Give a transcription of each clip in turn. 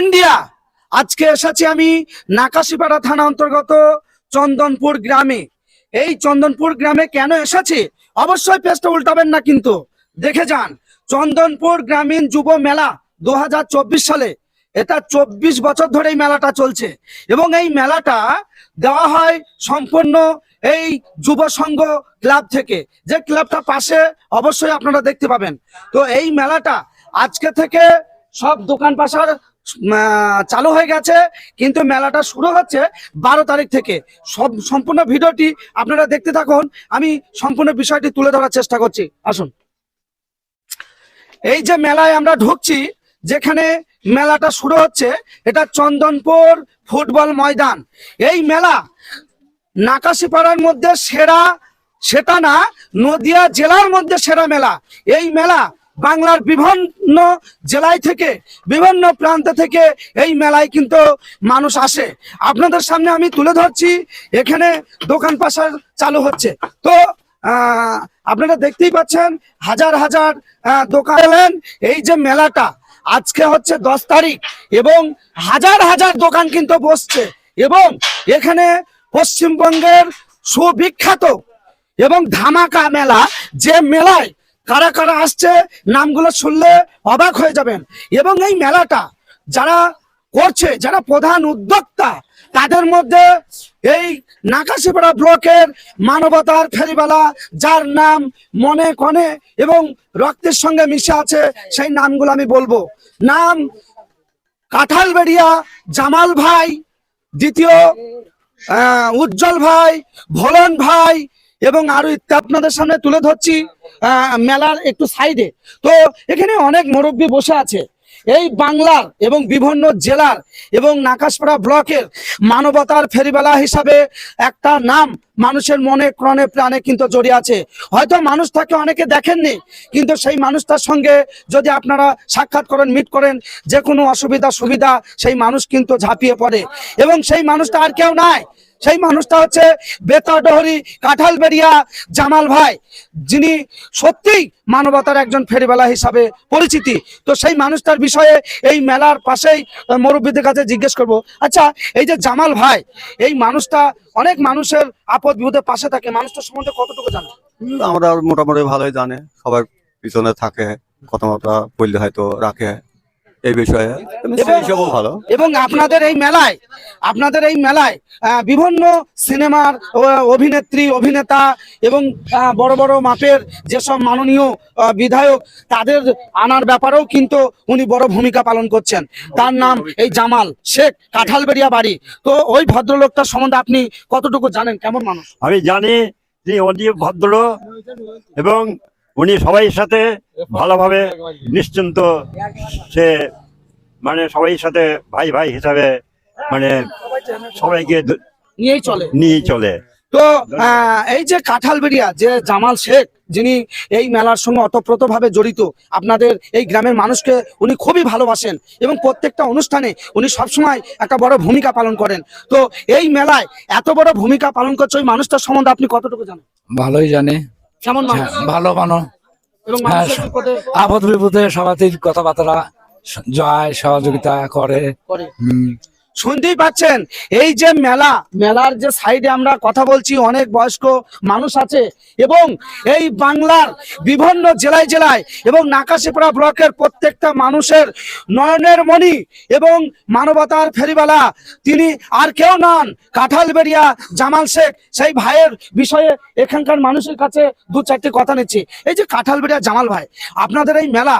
India. আজকে এসেছি আমি নাকাশিপাড়া থানা অন্তর্গত চন্দনপুর গ্রামে। এই চন্দনপুর গ্রামে কেন এসেছি? অবশ্যই পেজটা উল্টাবেন না কিন্তু। দেখে যান, চন্দনপুর গ্রামীণ যুব মেলা দু হাজার চব্বিশ সালে। এটা চব্বিশ বছর ধরে এই মেলাটা চলছে এবং এই মেলাটা দেওয়া হয় সম্পূর্ণ এই যুব সংঘ ক্লাব থেকে। যে ক্লাবটা পাশে অবশ্যই আপনারা দেখতে পাবেন। তো এই মেলাটা আজকে থেকে সব দোকান পাশার চালু হয়ে গেছে, কিন্তু মেলাটা শুরু হচ্ছে বারো তারিখ থেকে। সব সম্পূর্ণ ভিডিওটি আপনারা দেখতে থাকুন, আমি সম্পূর্ণ বিষয়টি তুলে ধরার চেষ্টা করছি। আসুন। এই যে মেলায় আমরা ঢুকছি, যেখানে মেলাটা শুরু হচ্ছে, এটা চন্দনপুর ফুটবল ময়দান। এই মেলা নাকাশিপাড়ার মধ্যে সেরা, সেটা না, নদিয়া জেলার মধ্যে সেরা মেলা। এই মেলা বাংলার বিভিন্ন জেলায় থেকে, বিভিন্ন প্রান্ত থেকে এই মেলায় কিন্তু মানুষ আসে। আপনাদের সামনে আমি তুলে ধরছি, এখানে দোকান পাশার চালু হচ্ছে। তো আপনারা দেখতেই পাচ্ছেন, হাজার হাজার দোকান এলেন। এই যে মেলাটা, আজকে হচ্ছে দশ তারিখ এবং হাজার হাজার দোকান কিন্তু বসছে এবং এখানে পশ্চিমবঙ্গের সুবিখ্যাত এবং ধামাকা মেলা যে মেলায় কারা কারা আসছে, নামগুলো শুনলে অবাক হয়ে যাবেন। এবং এই মেলাটা যারা করছে, যারা প্রধান উদ্যোক্তা, তাদের মধ্যে এই নাকাশিপাড়া ব্লকের মানবতার ফেরিবালা যার নাম মনে কনে এবং রক্তের সঙ্গে মিশে আছে, সেই নামগুলো আমি বলব। নাম কাঁঠালবেড়িয়া, জামাল ভাই, দ্বিতীয় উজ্জ্বল ভাই, ভোলন ভাই এবং আরও আপনাদের সামনে তুলে ধরছি মেলার একটু সাইডে। তো এখানে অনেক মুরব্বী বসে আছে। এই বাংলার এবং বিভিন্ন জেলার এবং নাকাশপাড়া ব্লকের মানবতার ফেরিবেলা হিসাবে একটা নাম মানুষের মনে, ক্রণে, প্রাণে কিন্তু জড়িয়ে আছে। হয়তো মানুষ তাকে অনেকে দেখেননি, কিন্তু সেই মানুষটার সঙ্গে যদি আপনারা সাক্ষাৎ করেন, মিট করেন, যে কোনো অসুবিধা, সুবিধা, সেই মানুষ কিন্তু ঝাঁপিয়ে পড়ে। এবং সেই মানুষটা আর কেউ নাই। সেই মানুষটা হচ্ছে বেতাডহরি কাঁঠালবেড়িয়া জামাল ভাই। যিনি সত্যিই মানবতার একজন ফেরিবেলা হিসাবে পরিচিতি। তো সেই মানুষটার বিষয়ে এই মেলার পাশেই মুরব্বীদের কাছে জিজ্ঞেস করব আচ্ছা এই যে জামাল ভাই, এই মানুষটা অনেক মানুষের আপদ বিপদের পাশে থাকে। মানুষটার সম্বন্ধে কতটুকু জানে আমরা মোটামুটি ভালোই জানে। সবার পিছনে থাকে, কথাবার্তা বললে হয়তো রাখে। এই বিষয়ে। হিসাবেও ভালো। এবং আপনাদের এই মেলায় আপনাদের এই মেলায় আহ, বিভিন্ন সিনেমার অভিনেত্রী অভিনেতা এবং বড় বড় মাপের যেসব মাননীয় আহ, বিধায়ক তাদের আনার ব্যাপারেও কিন্তু উনি বড় ভূমিকা পালন করছেন। তার নাম এই জামাল শেখ কাঁঠালবেড়িয়া বাড়ি। তো ওই ভদ্রলোকটার সম্বন্ধে আপনি কতটুকু জানেন? কেমন মানুষ? আমি জানি যে উনি ভদ্র এবং উনি সবাই সাথে ভালোভাবে নিশ্চিন্ত। সে মানে সবাই সাথে ভাই ভাই হিসাবে মানে সবাইকে নিয়েই চলে। নিয়ে চলে। তো আহ, এই যে কাঁঠালবেড়িয়া যে জামাল শেখ যিনি এই মেলার সঙ্গে অতপ্রত ভাবে জড়িত আপনাদের এই গ্রামের মানুষকে উনি খুবই ভালোবাসেন এবং প্রত্যেকটা অনুষ্ঠানে উনি সবসময় একটা বড় ভূমিকা পালন করেন। তো এই মেলায় এত বড় ভূমিকা পালন করছে ওই মানুষটার সম্বন্ধে আপনি কতটুকু জানেন? ভালোই জানে। কেমন হ্যাঁ, ভালো মানো হ্যাঁ, আপদ বিপদে সবাই কথাবার্তা জয় সহযোগিতা করে। করে। হুম, শুনতেই পাচ্ছেন? এই যে মেলা, মেলার যে সাইডে আমরা কথা বলছি, অনেক বয়স্ক মানুষ আছে এবং এই বাংলার বিভিন্ন জেলায় জেলায় এবং নাকাশিপাড়া ব্লকের প্রত্যেকটা মানুষের নয়নের মণি এবং মানবতার ফেরিবালা তিনি আর কেউ নন। কাঁঠালবেড়িয়া জামাল শেখ, সেই ভাইয়ের বিষয়ে এখানকার মানুষের কাছে দু চারটি কথা নিচ্ছি। এই যে কাঁঠালবেড়িয়া জামাল ভাই, আপনাদের এই মেলা,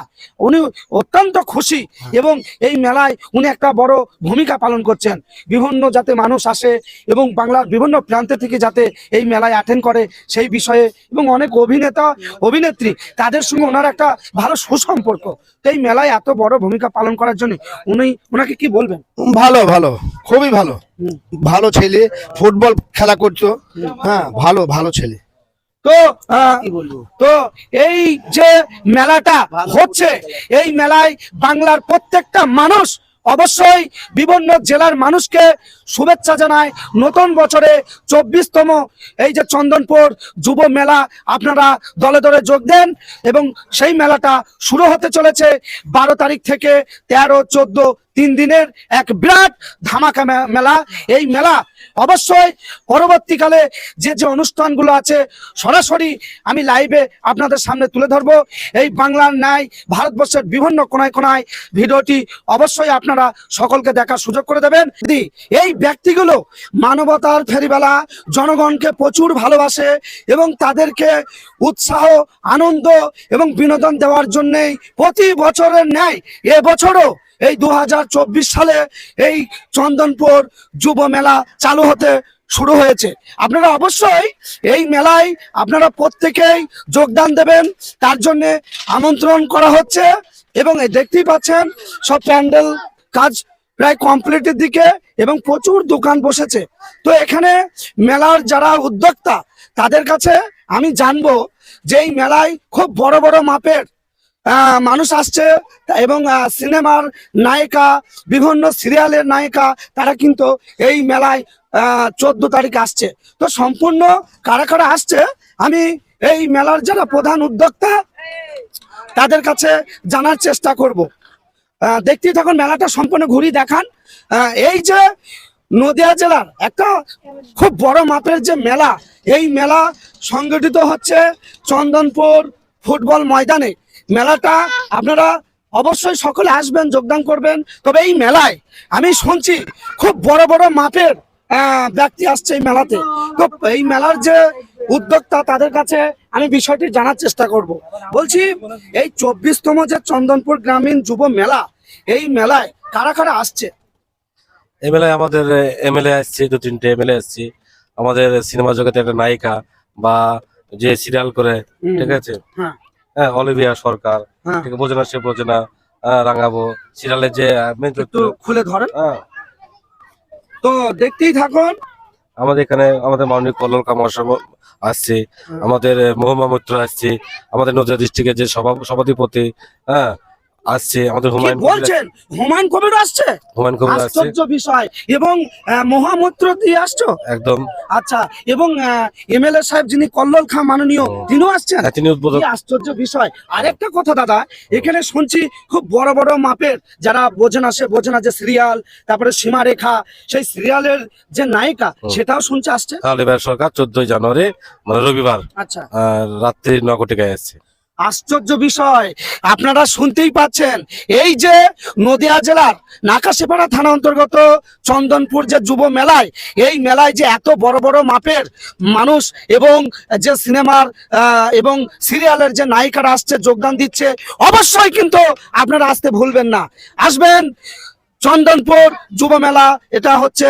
উনি অত্যন্ত খুশি এবং এই মেলায় উনি একটা বড় ভূমিকা পালন করছেন। বিভিন্ন যাতে মানুষ আসে এবং বাংলার বিভিন্ন প্রান্ত থেকে যাতে এই মেলায় অ্যাটেন্ড করে সেই বিষয়ে এবং অনেক অভিনেতা অভিনেত্রী তাদের সঙ্গে ওনার একটা ভালো সুসম্পর্ক। তো এই মেলায় এত বড় ভূমিকা পালন করার জন্য উনি ওনাকে কি বলবেন? ভালো ভালো খুবই ভালো। ভালো ছেলে ফুটবল খেলা করছ হ্যাঁ ভালো ভালো ছেলে। তো তো এই যে মেলাটা হচ্ছে এই মেলায় বাংলার প্রত্যেকটা মানুষ অবশ্যই বিভিন্ন জেলার মানুষকে শুভেচ্ছা জানায় নতুন বছরে চব্বিশতম এই যে চন্দনপুর যুব মেলা, আপনারা দলে দলে যোগ দেন এবং সেই মেলাটা শুরু হতে চলেছে বারো তারিখ থেকে তেরো, চোদ্দ তিন দিনের এক বিরাট ধামাকা মেলা। এই মেলা অবশ্যই পরবর্তীকালে যে যে অনুষ্ঠানগুলো আছে সরাসরি আমি লাইভে আপনাদের সামনে তুলে ধরবো। এই বাংলার ন্যায় ভারতবর্ষের বিভিন্ন কোনায় কোনায় ভিডিওটি অবশ্যই আপনারা সকলকে দেখার সুযোগ করে দেবেন। দি, এই ব্যক্তিগুলো মানবতার ফেরিবেলা জনগণকে প্রচুর ভালোবাসে এবং তাদেরকে উৎসাহ আনন্দ এবং বিনোদন দেওয়ার জন্যেই প্রতি বছরের ন্যায় এবছরও এই দু হাজার চব্বিশ সালে এই চন্দনপুর যুব মেলা চালু হতে শুরু হয়েছে। আপনারা অবশ্যই এই মেলায় আপনারা প্রত্যেকেই যোগদান দেবেন। তার জন্য আমন্ত্রণ করা হচ্ছে এবং দেখতেই পাচ্ছেন, সব প্যান্ডেল কাজ প্রায় কমপ্লিটের দিকে এবং প্রচুর দোকান বসেছে। তো এখানে মেলার যারা উদ্যোক্তা, তাদের কাছে আমি জানব যে এই মেলায় খুব বড় বড় মাপের মানুষ আসছে, এবং সিনেমার নায়িকা, বিভিন্ন সিরিয়ালের নায়িকা, তারা কিন্তু এই মেলায় চোদ্দ তারিখ আসছে। তো সম্পূর্ণ কারা কারা আসছে, আমি এই মেলার যারা প্রধান উদ্যোক্তা, তাদের কাছে জানার চেষ্টা করব। দেখতেই থাকুন, মেলাটা সম্পূর্ণ ঘুরি দেখান। এই যে নদিয়া জেলার একটা খুব বড় মাপের যে মেলা, এই মেলা সংগঠিত হচ্ছে চন্দনপুর ফুটবল ময়দানে। মেলাটা আপনারা অবশ্যই সকলে আসবেন যোগদান করবেন। তবে এই মেলায় আমি শুনছি খুব বড় বড় মাপের ব্যক্তি আসছে এই মেলাতে। তো এই মেলার যে উদ্যোক্তা তাদের কাছে আমি বিষয়টি জানার চেষ্টা করব। বলছি এই চব্বিশতম যে চন্দনপুর গ্রামীণ যুব মেলা এই মেলায় কারা কারা আসছে? এমএলএ আমাদের এমএলএ আসছে দু তিনটে এমএলএ আসছে। আমাদের সিনেমা জগতে একটা নায়িকা বা যে সিরিয়াল করে ঠিক আছে? হ্যাঁ। হ্যাঁ অলিভিয়া সরকার বোঝেনা ঠিক বোঝে না সে বোঝে না আহ, রাঙাবো। সিরিয়ালের যে একটু খুলে ধরেন। হ্যাঁ। তো দেখতেই থাকুন। আমাদের এখানে আমাদের মাননীয় কল্লোল কামার আসছে আমাদের মহুমা মৈত্র আসছে আমাদের নদিয়া ডিস্ট্রিক্টের যে সভা সভাধিপতি হ্যাঁ আসছে আমাদের হুমায়ুন বলছেন? হুমায়ুন কবির আসছে? হুমায়ুন কবির আসছে। আশ্চর্য বিষয়। এবং মহামূত্র দিয়ে আসছো? একদম। আচ্ছা এবং এমএলএ সাহেব যিনি কল্লোল খাঁ মাননীয়। তিনিও আসছেন? হ্যাঁ, তিনি উদ্বোধক। কি আশ্চর্য বিষয়। আরেকটা কথা দাদা এখানে শুনছি খুব বড় বড় মাপের যারা বোঝেন আসে বোঝেন যে সিরিয়াল তারপরে সীমারেখা সেই সিরিয়ালের যে নায়িকা সেটাও শুনছে আসছে? অলিভিয়া সরকার চোদ্দই জানুয়ারি মানে রবিবার আচ্ছা। রাত্রি নগটিকায় আসছে। আশ্চর্য বিষয়। আপনারা শুনতেই পাচ্ছেন, এই যে নদিয়া জেলার নাকাশিপাড়া থানা অন্তর্গত চন্দনপুর যে যুব মেলায়, এই মেলায় যে এত বড় বড় মাপের মানুষ এবং যে সিনেমার এবং সিরিয়ালের যে নায়িকারা আসছে, যোগদান দিচ্ছে, অবশ্যই কিন্তু আপনারা আসতে ভুলবেন না। আসবেন চন্দনপুর যুব মেলা, এটা হচ্ছে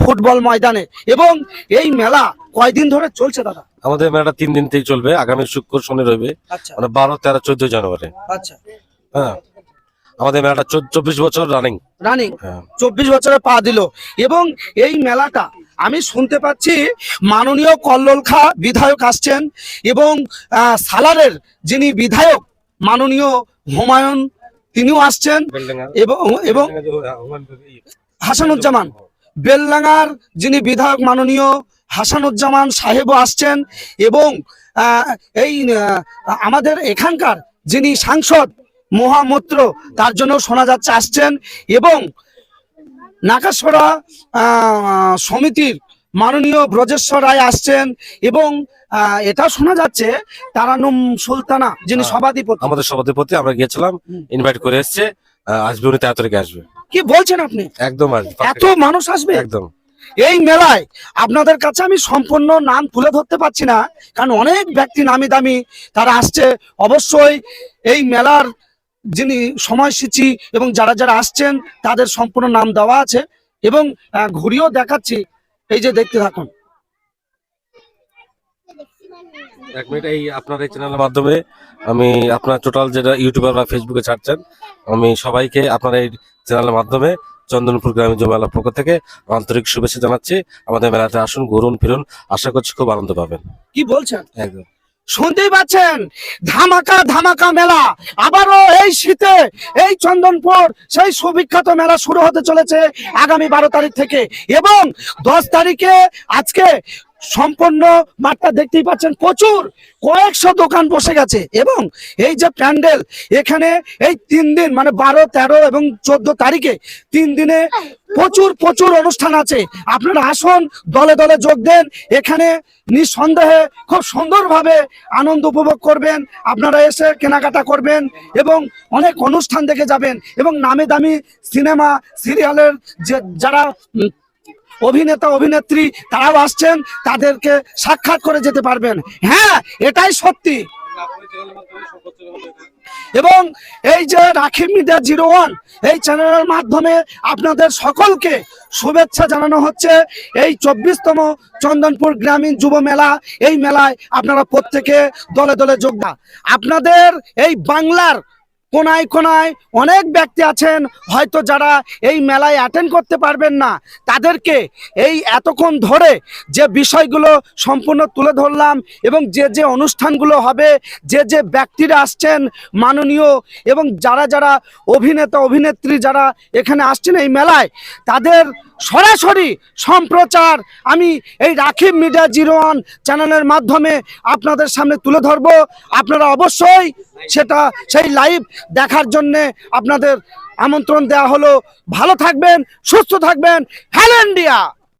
ফুটবল ময়দানে। এবং এই মেলা কয়দিন ধরে চলছে দাদা? আমাদের মেলাটা তিন দিন থেকে চলবে আগামী শুক্র শনি রবি। আচ্ছা। মানে বারো তেরো চোদ্দ জানুয়ারি। আচ্ছা। হ্যাঁ। আমাদের মেলাটা চব্বিশ বছর রানিং রানিং হ্যাঁ। চব্বিশ বছরে পা দিল। এবং এই মেলাটা আমি শুনতে পাচ্ছি মাননীয় কল্লোল খা বিধায়ক আসছেন এবং সালারের যিনি বিধায়ক মাননীয় হুমায়ুন তিনিও আসছেন। এবং এবং হাসানুজ্জামান। বেললাঙ্গার যিনি বিধায়ক মাননীয় হাসানুজ্জামান সাহেবও আসছেন এবং এই আমাদের এখানকার যিনি সাংসদ মহামূত্র তার জন্য শোনা যাচ্ছে আসছেন এবং নাকাশপাড়া সমিতির মাননীয় ব্রজেশ্বর রায় আসছেন এবং এটা শোনা যাচ্ছে তারানুম সুলতানা যিনি হ্যাঁ। সভাধিপতি। আমাদের সভাধিপতি আমরা গিয়েছিলাম ইনভাইট করে এসছে আসবে উনি তেরো তারিখে আসবে। কি বলছেন আপনি? একদম আসবে এত মানুষ আসবে? একদম। এই মেলায় আপনাদের কাছে আমি সম্পূর্ণ নাম তুলে ধরতে পারছি না, কারণ অনেক ব্যক্তি নামি দামি তারা আসছে। অবশ্যই এই মেলার যিনি সময়সূচি এবং যারা যারা আসছেন তাদের সম্পূর্ণ নাম দেওয়া আছে এবং ঘুরিয়েও দেখাচ্ছি। এই যে দেখতে থাকুন। এক মিনিট, এই আপনার এই চ্যানেলের মাধ্যমে আমি আপনার টোটাল যেটা ইউটিউবার বা ফেসবুকে ছাড়ছেন, আমি সবাইকে আপনার এই চ্যানেলের মাধ্যমে চন্দনপুর গ্রামীণ জমালার পক্ষ থেকে আন্তরিক শুভেচ্ছা জানাচ্ছি। আমাদের মেলাতে আসুন ঘুরুন ফিরুন আশা করছি খুব আনন্দ পাবেন। কি বলছেন? একদম। শুনতেই পাচ্ছেন? ধামাকা ধামাকা মেলা। আবারও এই শীতে এই চন্দনপুর সেই সুবিখ্যাত মেলা শুরু হতে চলেছে আগামী বারো তারিখ থেকে। এবং দশ তারিখে আজকে সম্পন্ন মাঠটা দেখতেই পাচ্ছেন প্রচুর কয়েকশো দোকান বসে গেছে এবং এই যে প্যান্ডেল এখানে এই তিন দিন মানে বারো, তেরো এবং চোদ্দ তারিখে তিন দিনে প্রচুর প্রচুর অনুষ্ঠান আছে। আপনারা আসুন, দলে দলে যোগ দেন। এখানে নিঃসন্দেহে খুব সুন্দরভাবে আনন্দ উপভোগ করবেন। আপনারা এসে কেনাকাটা করবেন এবং অনেক অনুষ্ঠান দেখে যাবেন এবং নামি দামি সিনেমা, সিরিয়ালের যে যারা অভিনেতা, অভিনেত্রী তারাও আসছেন, তাদেরকে সাক্ষাৎ করে যেতে পারবেন। হ্যাঁ এটাই সত্যি। এবং এই যে রাখি মিডিয়া জিরো ওয়ান, এই চ্যানেলের মাধ্যমে আপনাদের সকলকে শুভেচ্ছা জানানো হচ্ছে। এই চব্বিশতম চন্দনপুর গ্রামীণ যুব মেলা, এই মেলায় আপনারা প্রত্যেকে দলে দলে যোগদান আপনাদের এই বাংলার কোনায় কোনায় অনেক ব্যক্তি আছেন, হয়তো যারা এই মেলায় অ্যাটেন্ড করতে পারবেন না। তাদেরকে এই এতক্ষণ ধরে যে বিষয়গুলো সম্পূর্ণ তুলে ধরলাম এবং যে যে অনুষ্ঠানগুলো হবে, যে যে ব্যক্তিরা আসছেন মাননীয় এবং যারা যারা অভিনেতা, অভিনেত্রী যারা এখানে আসছেন এই মেলায়, তাদের সরাসরি সম্প্রচার আমি এই রাখিব মিডিয়া জিরো ওয়ান চ্যানেলের মাধ্যমে আপনাদের সামনে তুলে ধরবো। আপনারা অবশ্যই সেটা, সেই লাইভ দেখার জন্যে আপনাদের আমন্ত্রণ দেয়া হলো। ভালো থাকবেন, সুস্থ থাকবেন। Hello India!